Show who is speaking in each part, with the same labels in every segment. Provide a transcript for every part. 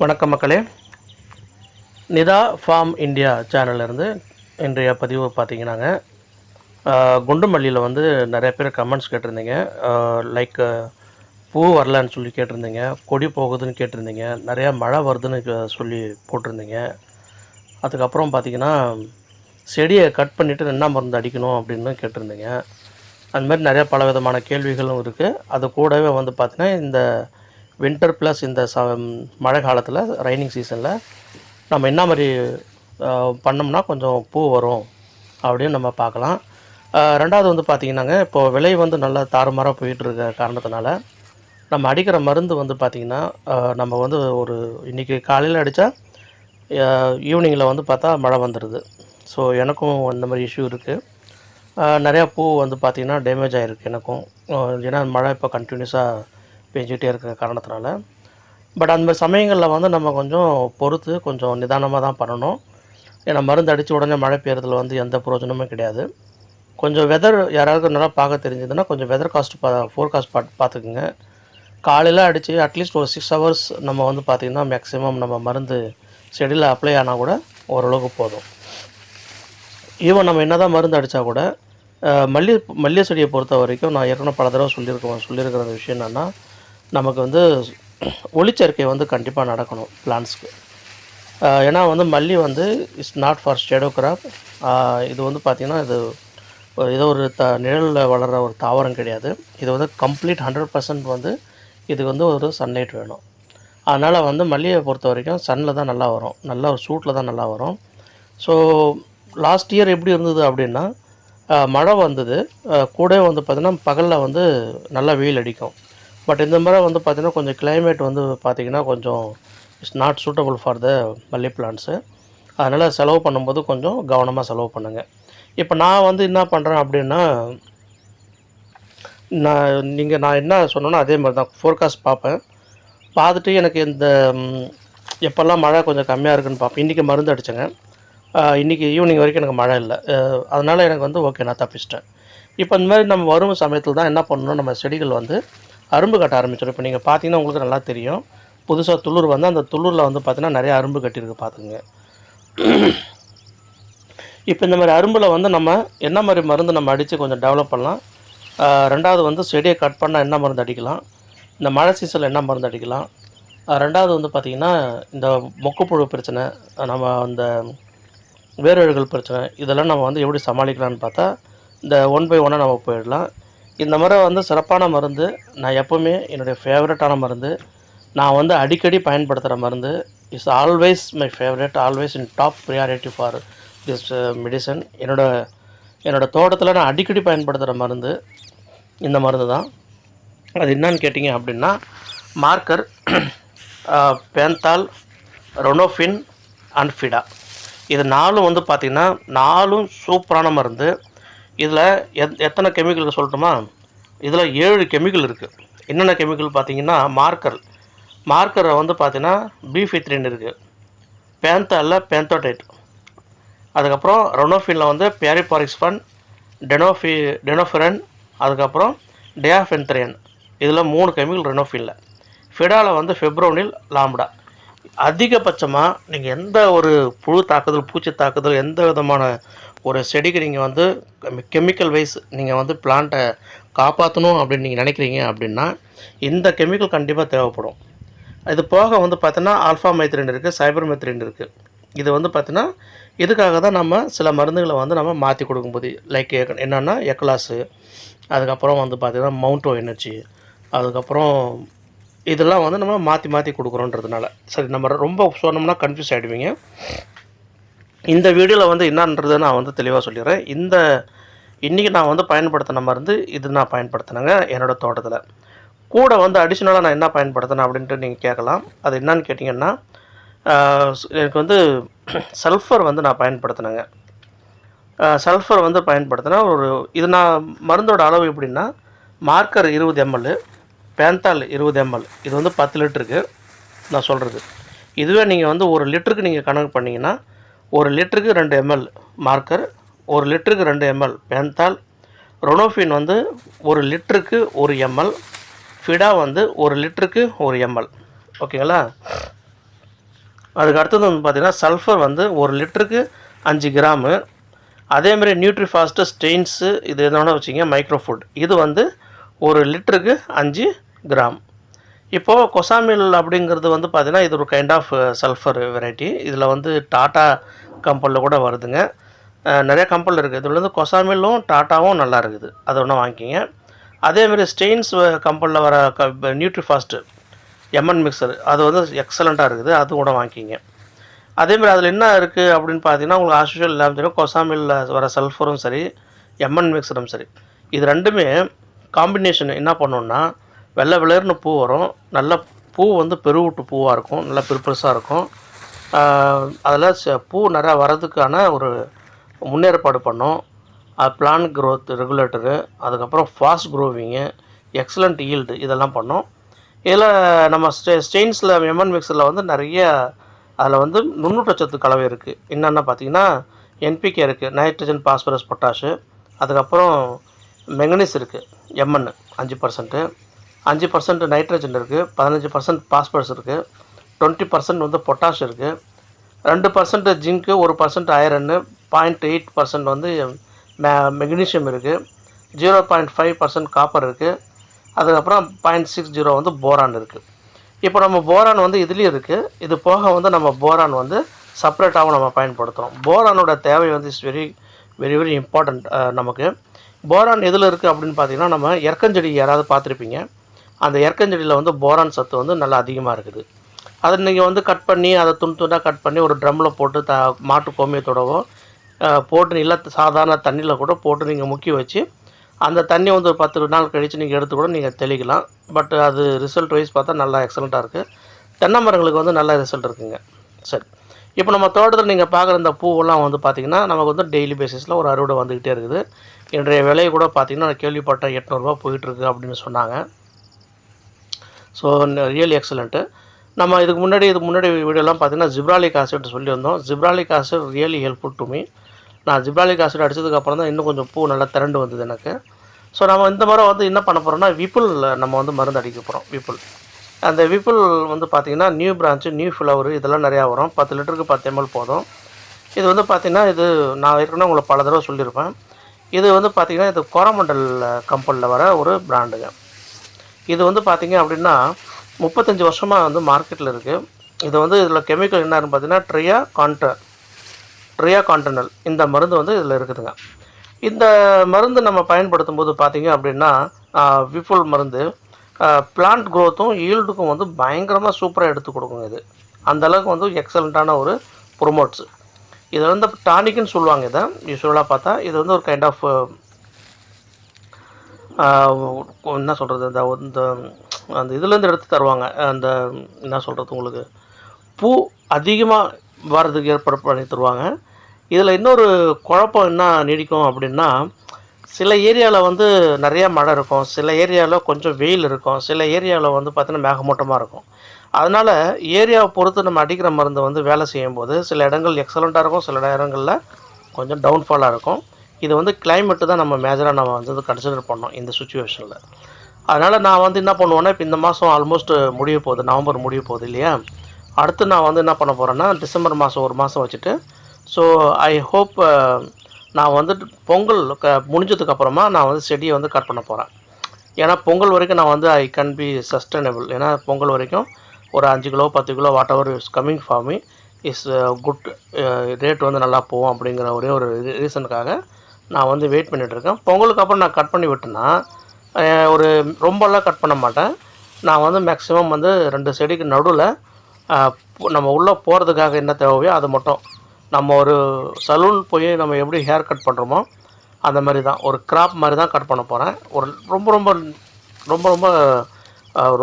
Speaker 1: வணக்கம் மக்களே. Nita form India சேனல்லேருந்து இன்றைய பதிவு பார்த்தீங்கன்னாங்க. குண்டுமல்லியில் வந்து நிறைய பேர் கமெண்ட்ஸ் கேட்டிருந்தீங்க. லைக் பூ வரலன்னு சொல்லி கேட்டிருந்தீங்க. கொடி போகுதுன்னு கேட்டிருந்தீங்க. நிறையா மழை வருதுன்னு சொல்லி போட்டிருந்தீங்க. அதுக்கப்புறம் பார்த்தீங்கன்னா செடியை கட் பண்ணிவிட்டு என்ன மருந்து அடிக்கணும் அப்படின்னு கேட்டிருந்தீங்க. அந்தமாதிரி நிறையா பல விதமான கேள்விகளும் இருக்குது அது கூடவே வந்து பார்த்திங்கன்னா இந்த வின்டர் ப்ளஸ் இந்த ச மழை காலத்தில் ரைனிங் சீசனில் நம்ம என்ன மாதிரி பண்ணோம்னா கொஞ்சம் பூ வரும் அப்படின்னு நம்ம பார்க்கலாம். ரெண்டாவது வந்து பார்த்திங்கன்னாங்க இப்போது விலை வந்து நல்லா தாறுமாறாக போயிட்டுருக்க காரணத்தினால நம்ம அடிக்கிற மருந்து வந்து பார்த்திங்கன்னா நம்ம வந்து ஒரு இன்றைக்கி காலையில் அடித்தா ஈவினிங்கில் வந்து பார்த்தா மழை வந்துடுது ஸோ எனக்கும் அந்த மாதிரி இஷ்யூ இருக்குது நிறையா பூ வந்து பார்த்திங்கன்னா டேமேஜ் ஆகிருக்கு எனக்கும். ஏன்னா மழை இப்போ கண்டினியூஸாக பெஞ்சிக்கிட்டே இருக்கிற காரணத்தினால. பட் அந்த மாதிரி சமயங்களில் வந்து நம்ம கொஞ்சம் பொறுத்து கொஞ்சம் நிதானமாக தான் பண்ணணும். ஏன்னா மருந்து அடித்த உடனே மழை பெய்யறதுல வந்து எந்த பிரயோஜனமும் கிடையாது. கொஞ்சம் வெதர் யாராவது நல்லா பார்க்க தெரிஞ்சதுன்னா கொஞ்சம் வெதர் காஸ்ட் பா ஃபோர்காஸ்ட் பா பார்த்துக்குங்க. காலையில் அடித்து அட்லீஸ்ட் ஒரு சிக்ஸ் ஹவர்ஸ் நம்ம வந்து பார்த்திங்கன்னா மேக்ஸிமம் நம்ம மருந்து செடியில் அப்ளை ஆனால் கூட ஓரளவுக்கு போதும். ஈவன் நம்ம என்ன தான் மருந்து அடித்தா கூட மல்லிகை மல்லி மல்லிகை செடியை பொறுத்த வரைக்கும் நான் ஏற்கனவே பல தடவை சொல்லியிருக்கோம் சொல்லியிருக்கிற விஷயம் என்னென்னா நமக்கு வந்து ஒளிச்சேர்க்கை வந்து கண்டிப்பாக நடக்கணும் பிளான்ஸ்க்கு ஏன்னா வந்து மல்லி வந்து it's not for shadow crop இது வந்து பார்த்திங்கன்னா இது ஏதோ ஒரு த நிழலில் வளர்கிற ஒரு தாவரம் கிடையாது. இது வந்து கம்ப்ளீட் ஹண்ட்ரட் பர்சன்ட் வந்து இதுக்கு வந்து ஒரு சன்லைட் வேணும். அதனால் வந்து மல்லியை பொறுத்த வரைக்கும் சன்னில் தான் நல்லா வரும். நல்ல ஒரு சூட்டில் தான் நல்லா வரும். ஸோ லாஸ்ட் இயர் எப்படி இருந்தது அப்படின்னா மழை வந்தது. கூட வந்து பார்த்திங்கன்னா பகலில் வந்து நல்லா வெயில் அடிக்கும். பட் இந்த முறை வந்து பார்த்திங்கன்னா கொஞ்சம் கிளைமேட் வந்து பார்த்திங்கன்னா கொஞ்சம் it's not suitable for the malli plants அதனால் செலவு பண்ணும்போது கொஞ்சம் கவனமாக செலவு பண்ணுங்கள் இப்போ நான் வந்து என்ன பண்ணுறேன் அப்படின்னா நான் நீங்கள் நான் என்ன சொன்னேனோ அதே மாதிரி தான் ஃபோர்காஸ்ட் பார்ப்பேன். பார்த்துட்டு எனக்கு இந்த எப்போல்லாம் மழை கொஞ்சம் கம்மியாக இருக்குன்னு பார்ப்பேன். இன்றைக்கி மருந்து அடித்தேங்க இன்றைக்கி ஈவினிங் வரைக்கும் எனக்கு மழை இல்லை. அதனால் எனக்கு வந்து ஓகே நான் தப்பிச்சிட்டேன். இப்போ இந்த மாதிரி நம்ம வரும் சமயத்தில் தான் என்ன பண்ணணும்? நம்ம செடிகள் வந்து அரும்பு கட்ட ஆரம்பிச்சிடும். இப்போ நீங்கள் பார்த்தீங்கன்னா உங்களுக்கு நல்லா தெரியும். புதுசாக துளுர் வந்து அந்த துளுரில் வந்து பார்த்தீங்கன்னா நிறைய அரும்பு கட்டியிருக்கு பார்த்துங்க இப்போ இந்த மாதிரி அரும்பில் வந்து நம்ம என்ன மாதிரி மருந்து நம்ம அடித்து கொஞ்சம் டெவலப் பண்ணலாம். ரெண்டாவது வந்து செடியை கட் பண்ணால் என்ன மருந்து அடிக்கலாம்? இந்த மழை சீசனில் என்ன மருந்து அடிக்கலாம்? ரெண்டாவது வந்து பார்த்திங்கன்னா இந்த மொக்குப்புழு பிரச்சனை நம்ம அந்த வேரழுகள் பிரச்சனை இதெல்லாம் நம்ம வந்து எப்படி சமாளிக்கலாம்னு பார்த்தா இந்த ஒன் பை ஒன்னாக நம்ம போயிடலாம். இந்த முறை வந்து சிறப்பான மருந்து. நான் எப்போவுமே என்னுடைய ஃபேவரட்டான மருந்து. நான் வந்து அடிக்கடி பயன்படுத்துகிற மருந்து. Is always my favourite always in top priority for this medicine என்னோட என்னோட தோட்டத்தில் நான் அடிக்கடி பயன்படுத்துகிற மருந்து இந்த மருந்து தான் அது என்னன்னு கேட்டிங்க அப்படின்னா மார்க்கர் பேந்தால் ரொனோஃபின் அண்ட் ஃபிடா இது நாலும் வந்து பார்த்திங்கன்னா நாலும் சூப்பரான மருந்து. இதில் எத் எத்தனை கெமிக்கல் சொல்லட்டுமா? இதில் ஏழு கெமிக்கல் இருக்குது என்னென்ன கெமிக்கல் பார்த்தீங்கன்னா மார்க்கர் மார்க்கரை வந்து பார்த்தீங்கன்னா பீஃபித்ரின் இருக்குது பேந்தாலில் பேந்தோடைட் அதுக்கப்புறம் ரொனோஃபினில் வந்து பேரிபாரிக்ஸ்பன் டெனோஃபி டெனோஃபிரன் அதுக்கப்புறம் டேஃபென்த்ரியன் இதில் மூணு கெமிக்கல் ரெனோஃபினில் ஃபிடாவில் வந்து ஃபெப்ரோனில் லாம்டா அதிகபட்சமாக நீங்கள் எந்த ஒரு புழு தாக்குதல் பூச்சி தாக்குதல் எந்த விதமான ஒரு செடிக்கு நீங்கள் வந்து கெமிக்கல் வைஸ் நீங்கள் வந்து பிளான்ட்டை காப்பாற்றணும் அப்படின்னு நீங்கள் நினைக்கிறீங்க அப்படின்னா இந்த கெமிக்கல் கண்டிப்பாக தேவைப்படும். இது போக வந்து பார்த்தீங்கன்னா ஆல்ஃபா மைத்ரின் இருக்குது சைபர் மைத்ரின் இருக்குது இது வந்து பார்த்தீங்கன்னா இதுக்காக தான் நம்ம சில மருந்துகளை வந்து நம்ம மாற்றி கொடுக்கும்போது லைக் என்னென்னா எக்லாஸு அதுக்கப்புறம் வந்து பார்த்திங்கன்னா மவுண்டோ எனர்ஜி அதுக்கப்புறம் இதெல்லாம் வந்து நம்ம மாற்றி மாற்றி கொடுக்குறோன்றதுனால. சரி நம்ம ரொம்ப சொன்னோம்னா கன்ஃபியூஸ் ஆகிடுவீங்க இந்த வீடியோவில் வந்து என்னன்றதை நான் வந்து தெளிவாக சொல்லிடுறேன். இந்த இன்றைக்கி நான் வந்து பயன்படுத்தின மருந்து இது நான் பயன்படுத்தினேங்க என்னோடய தோட்டத்தில். கூட வந்து அடிஷ்னலாக நான் என்ன பயன்படுத்தினேன் அப்படின்ட்டு நீங்கள் கேட்கலாம். அது என்னன்னு கேட்டிங்கன்னா எனக்கு வந்து சல்ஃபர் வந்து நான் பயன்படுத்தினேங்க. சல்ஃபர் வந்து பயன்படுத்தினா ஒரு இது நான் மருந்தோட அளவு எப்படின்னா மார்க்கர் இருபது எம்எல் பேந்தால் இருபது எம்எல். இது வந்து பத்து லிட்டருக்கு நான் சொல்கிறது இதுவே நீங்கள் வந்து ஒரு லிட்டருக்கு நீங்கள் கணக்கு பண்ணிங்கன்னா ஒரு லிட்டருக்கு ரெண்டு எம்எல் மார்க்கர் ஒரு லிட்டருக்கு ரெண்டு எம்எல் பேந்தால் ரொனோஃபின் வந்து ஒரு லிட்டருக்கு ஒரு எம்எல் ஃபிடா வந்து ஒரு லிட்டருக்கு ஒரு எம்எல். ஓகேங்களா? அதுக்கு அடுத்தது வந்து பார்த்திங்கன்னா சல்ஃபர் வந்து ஒரு லிட்டருக்கு அஞ்சு கிராமு. அதேமாதிரி நியூட்ரிஃபாஸ்ட்டு ஸ்டெயின்ஸு இது என்னென்ன வச்சிங்க மைக்ரோ ஃபுட். இது வந்து ஒரு லிட்டருக்கு அஞ்சு கிராம். இப்போது கொசாமில் அப்படிங்கிறது வந்து பார்த்திங்கன்னா இது ஒரு கைண்ட் ஆஃப் சல்ஃபர் வெரைட்டி இதில் வந்து டாட்டா கம்பெனியில் கூட வருதுங்க. நிறைய கம்பெனியில் இருக்குது இதில் வந்து கொசாமிலும் டாட்டாவும் நல்லா இருக்குது. அதை ஒன்று வாங்கிக்கிங்க. அதேமாரி ஸ்டெயின்ஸ் கம்பெனியில் வர க நியூட்ரிஃபாஸ்ட்டு எம்என் மிக்சர் அது வந்து எக்ஸலண்ட்டாக இருக்குது. அது கூட வாங்கிக்கிங்க. அதேமாதிரி அதில் என்ன இருக்குது அப்படின்னு பார்த்தீங்கன்னா உங்களுக்கு ஆஸ்யூஷுவல் இல்லாமல் தெரியும். கொசாமில் வர சல்ஃபரும் சரி எம்என் மிக்சரும் சரி. இது ரெண்டுமே காம்பினேஷன் என்ன பண்ணோன்னா வெள்ளை விளர்னு பூ வரும். நல்ல பூ வந்து பெருவுட்டு பூவாக இருக்கும். நல்லா பெருப்பெருசாக இருக்கும். அதில் பூ நிறையா வர்றதுக்கான ஒரு முன்னேற்பாடு பண்ணோம். பிளான் க்ரோத் ரெகுலேட்டரு அதுக்கப்புறம் ஃபாஸ்ட் க்ரோவிங்கு எக்ஸலண்ட் ஈல்டு இதெல்லாம் பண்ணோம். இதில் நம்ம ஸ்டெ ஸ்டெயின்ஸில் எம்என் மிக்சரில் வந்து நிறைய அதில் வந்து நுண்ணூட்டச்சத்து கலவை இருக்குது என்னென்ன பார்த்தீங்கன்னா என்பிகே இருக்குது நைட்ரஜன் பாஸ்பரஸ் பொட்டாஷு அதுக்கப்புறம் மெங்கனீஸ் இருக்குது எம்என் அஞ்சு பர்சன்ட்டு அஞ்சு பர்சன்ட் நைட்ரஜன் இருக்குது பதினஞ்சு பர்சன்ட் பாஸ்பரஸ் இருக்குது டுவெண்ட்டி பர்சன்ட் வந்து பொட்டாஷ் இருக்குது ரெண்டு பர்சன்ட் ஜிங்க்கு ஒரு பர்சன்ட் அயரன்னு பாயிண்ட் எயிட் பர்சன்ட் வந்து மெ மெக்னீஷியம் இருக்குது zero point five percent copper இருக்குது அதுக்கப்புறம் பாயிண்ட் சிக்ஸ் ஜீரோ வந்து போரான் இருக்குது இப்போ நம்ம போரான் வந்து இதுலேயும் இருக்குது இது போக வந்து நம்ம போரான் வந்து செப்பரேட்டாகவும் நம்ம பயன்படுத்துகிறோம் போரானோட தேவை வந்து is very very very important நமக்கு. போரான் எதில் இருக்குது அப்படின்னு பார்த்தீங்கன்னா நம்ம எற்கஞ்செடி யாராவது பார்த்துருப்பீங்க. அந்த எற்கஞ்செடியில் வந்து போரான் சத்து வந்து நல்லா அதிகமாக இருக்குது. அதை நீங்கள் வந்து கட் பண்ணி அதை துணி துண்டாக கட் பண்ணி ஒரு ட்ரம்மில் போட்டு த மாட்டு கோமியத்தோடவோ போட்டு இல்லை சாதாரண தண்ணியில் கூட போட்டு நீங்கள் முக்கி வச்சு அந்த தண்ணி வந்து ஒரு பத்து நாள் கழித்து நீங்கள் எடுத்து கூட நீங்கள் தெளிக்கலாம். பட் அது ரிசல்ட் வைஸ் பார்த்தா நல்லா எக்ஸலண்ட்டாக இருக்குது தென்னை மரங்களுக்கு வந்து நல்ல ரிசல்ட் இருக்குங்க. சரி. இப்போ நம்ம தோட்டத்தில் நீங்கள் பார்க்குற இந்த பூவெல்லாம் வந்து பார்த்திங்கன்னா நமக்கு வந்து டெய்லி பேசிஸில் ஒரு அறுவடை வந்துக்கிட்டே இருக்குது. இன்றைய விலையை கூட பார்த்திங்கன்னா நான் கேள்விப்பட்டேன் எட்நூறுரூவா போயிட்டுருக்கு அப்படின்னு சொன்னாங்க. ஸோ ரியலி எக்ஸலண்ட்டு நம்ம இதுக்கு முன்னாடி இதுக்கு முன்னாடி வீடியோலாம் பார்த்தீங்கன்னா ஜிப்ராலிக் ஆசிட் சொல்லியிருந்தோம். Gibberellic acid really helpful to me நான் ஜிப்ராலிக் ஆசிட் அடிச்சதுக்கப்புறம் தான் இன்னும் கொஞ்சம் பூ நல்லா திரண்டு வந்தது எனக்கு. ஸோ நம்ம இந்த முறை வந்து என்ன பண்ண போகிறோம்னா விப்புல் நம்ம வந்து மருந்து அடிக்க போகிறோம் விப்புல் அந்த விப்புல் வந்து பார்த்திங்கன்னா நியூ பிரான்ச்சு நியூ ஃப்ளவர் இதெல்லாம் நிறையா வரும். பத்து லிட்டருக்கு பத்து எம்எல் போதும். இது வந்து பார்த்திங்கன்னா இது நான் ஏற்கனவே உங்களை பல தடவை சொல்லியிருப்பேன். இது வந்து பார்த்திங்கன்னா இது கோரமண்டல் கம்பெனியில் வர ஒரு பிராண்டுங்க இது வந்து பார்த்தீங்க அப்படின்னா முப்பத்தஞ்சு வருஷமாக வந்து மார்க்கெட்டில் இருக்குது இது வந்து இதில் கெமிக்கல் என்னன்னு பார்த்தீங்கன்னா ட்ரியா கான்ட்ர ட்ரியா கான்டனல் இந்த மருந்து வந்து இதில் இருக்குதுங்க. இந்த மருந்து நம்ம பயன்படுத்தும் போது பார்த்தீங்க அப்படின்னா விஃபுல் மருந்து பிளான்ட் க்ரோத்தும் ஈல்டுக்கும் வந்து பயங்கரமாக சூப்பராக எடுத்து கொடுக்குங்க இது. அந்தளவுக்கு வந்து எக்ஸலண்ட்டான ஒரு ப்ரொமோட்ஸு இதை வந்து டானிக்குன்னு சொல்லுவாங்க இதை. யூஸ்வலாக பார்த்தா இது வந்து ஒரு கைண்ட் ஆஃப் என்ன சொல்கிறது இந்த இந்த அந்த இதுலேருந்து எடுத்து தருவாங்க. அந்த என்ன சொல்கிறது உங்களுக்கு? பூ அதிகமாக வர்றதுக்கு ஏற்பாடு பண்ணி தருவாங்க. இதில் இன்னொரு குழப்பம் என்ன நீடிக்கும் அப்படின்னா சில ஏரியாவில் வந்து நிறையா மழை இருக்கும். சில ஏரியாவில் கொஞ்சம் வெயில் இருக்கும். சில ஏரியாவில் வந்து பார்த்திங்கன்னா மேகமூட்டமாக இருக்கும். அதனால் ஏரியாவை பொறுத்து நம்ம அடிக்கிற மருந்து வந்து வேலை செய்யும்போது சில இடங்கள் எக்ஸலண்ட்டாக இருக்கும். சில இடங்களில் கொஞ்சம் டவுன்ஃபாலாக இருக்கும். இது வந்து கிளைமேட்டு தான் நம்ம மேஜராக நம்ம வந்து கன்சிடர் பண்ணோம் இந்த சுச்சுவேஷனில் அதனால் நான் வந்து என்ன பண்ணுவேன்னா இப்போ இந்த மாதம் ஆல்மோஸ்ட் முடிய போகுது நவம்பர் முடிய போகுது இல்லையா? அடுத்து நான் வந்து என்ன பண்ண போகிறேன்னா டிசம்பர் மாதம் ஒரு மாதம் வச்சுட்டு ஸோ ஐ ஹோப் நான் வந்து பொங்கல் க முடிஞ்சதுக்கப்புறமா நான் வந்து செடியை வந்து கட் பண்ண போகிறேன் ஏன்னா பொங்கல் வரைக்கும் நான் வந்து ஐ கேன் பி சஸ்டைனபிள் ஏன்னா பொங்கல் வரைக்கும் ஒரு அஞ்சு கிலோ பத்து kilo whatever is coming for me is good rate வந்து நல்லா போகும் அப்படிங்கிற ஒரே ஒரு ரீசனுக்காக நான் வந்து வெயிட் பண்ணிகிட்ருக்கேன் பொங்கலுக்கு அப்புறம் நான் கட் பண்ணி விட்டேன்னா ஒரு ரொம்பலாம் கட் பண்ண மாட்டேன். நான் வந்து மேக்ஸிமம் வந்து ரெண்டு செடிக்கு நடுவில் நம்ம உள்ளே போகிறதுக்காக என்ன தேவையோ அது மட்டும். நம்ம ஒரு சலூன் போய் நம்ம எப்படி ஹேர் கட் பண்ணுறோமோ அந்த மாதிரி தான். ஒரு கிராப் மாதிரி தான் கட் பண்ண போகிறேன் ஒரு ரொம்ப ரொம்ப ரொம்ப ரொம்ப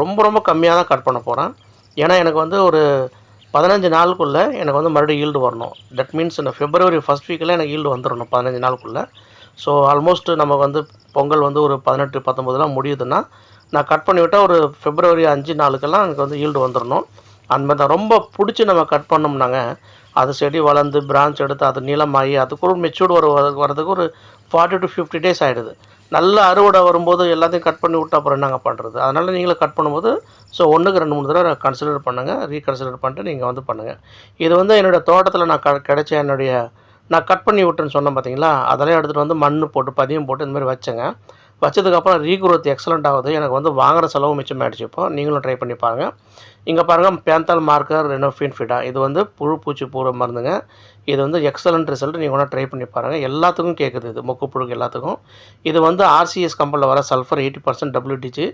Speaker 1: ரொம்ப ரொம்ப கம்மியாக தான் கட் பண்ண போகிறேன் ஏன்னா எனக்கு வந்து ஒரு பதினஞ்சு நாளுக்குள்ளே எனக்கு வந்து மறுபடியும் ஈல்டு வரணும். தட் மீன்ஸ் இந்த ஃபிப்ரவரி ஃபஸ்ட் வீக்கில் எனக்கு ஈல்டு வந்துடணும் பதினஞ்சு நாளுக்குள்ளே. ஸோ ஆல்மோஸ்ட் நமக்கு வந்து பொங்கல் வந்து ஒரு பதினெட்டு பத்தொம்பதுலாம் முடியுதுன்னா நான் கட் பண்ணிவிட்டால் ஒரு ஃபிப்ரவரி அஞ்சு நாளுக்கெல்லாம் எனக்கு வந்து ஈல்டு வந்துடணும் அந்த மாதிரி தான். ரொம்ப பிடிச்சி நம்ம கட் பண்ணோம்னாங்க. அது செடி வளர்ந்து பிரான்ச் எடுத்து அது நீளமாகி அதுக்கு ஒரு மெச்சூர்டு வர வரதுக்கு ஒரு ஃபார்ட்டி டு ஃபிஃப்டி டேஸ் ஆகிடுது நல்ல அறுவடை வரும்போது எல்லாத்தையும் கட் பண்ணி விட்டு அப்புறம் என்னங்க பண்ணுறது அதனால் நீங்களும் கட் பண்ணும்போது ஸோ ஒன்றுக்கு ரெண்டு மூணு தடவை கன்சிடர் பண்ணுங்கள் ரீகன்சிடர் பண்ணிட்டு நீங்கள் வந்து பண்ணுங்கள் இது வந்து என்னுடைய தோட்டத்தில் நான் க கிடைச்ச என்னுடைய நான் கட் பண்ணி விட்டேன்னு சொன்னேன் பார்த்தீங்களா அதெல்லாம் எடுத்துகிட்டு வந்து மண் போட்டு பதியம் போட்டு இந்த மாதிரி வச்சேங்க. வச்சதுக்கப்புறம் ரீக்ரோத் எக்ஸலண்ட் ஆகுது எனக்கு வந்து வாங்குகிற செலவு மிச்சமாயிடுச்சு இப்போ. நீங்களும் ட்ரை பண்ணி பாருங்கள் இங்கே பாருங்கள் பேந்தால் மார்க்கர் ரெனோஃபின் ஃபிடா இது வந்து புழு பூச்சி பூர மருந்துங்க. இது வந்து எக்ஸலண்ட் ரிசல்ட் நீங்கள் வேணால் ட்ரை பண்ணி பாருங்கள் எல்லாத்துக்கும் கேட்குது இது. மொக்கு புழுக்கு எல்லாத்துக்கும். இது வந்து ஆர்சிஎஸ் கம்பெனியில் வர சல்ஃபர் எயிட்டி பர்சன்ட் டபிள்யூடிஜி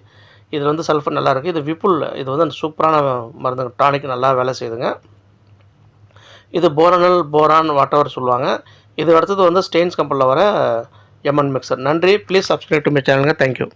Speaker 1: இது வந்து சல்ஃபர் நல்லாயிருக்கு இது விப்புல் இது வந்து சூப்பரான மருந்துங்க. டானிக் நல்லா வேலை செய்யுதுங்க. இது போரனல் போரான் வாட்டவர் சொல்லுவாங்க. இது அடுத்தது வந்து ஸ்டெயின்ஸ் கம்பெனியில் வர எம்என் மிக்சர் நன்றி. ப்ளீஸ் சப்ஸ்கிரைப் டு மை சேனலுங்க தேங்க்யூ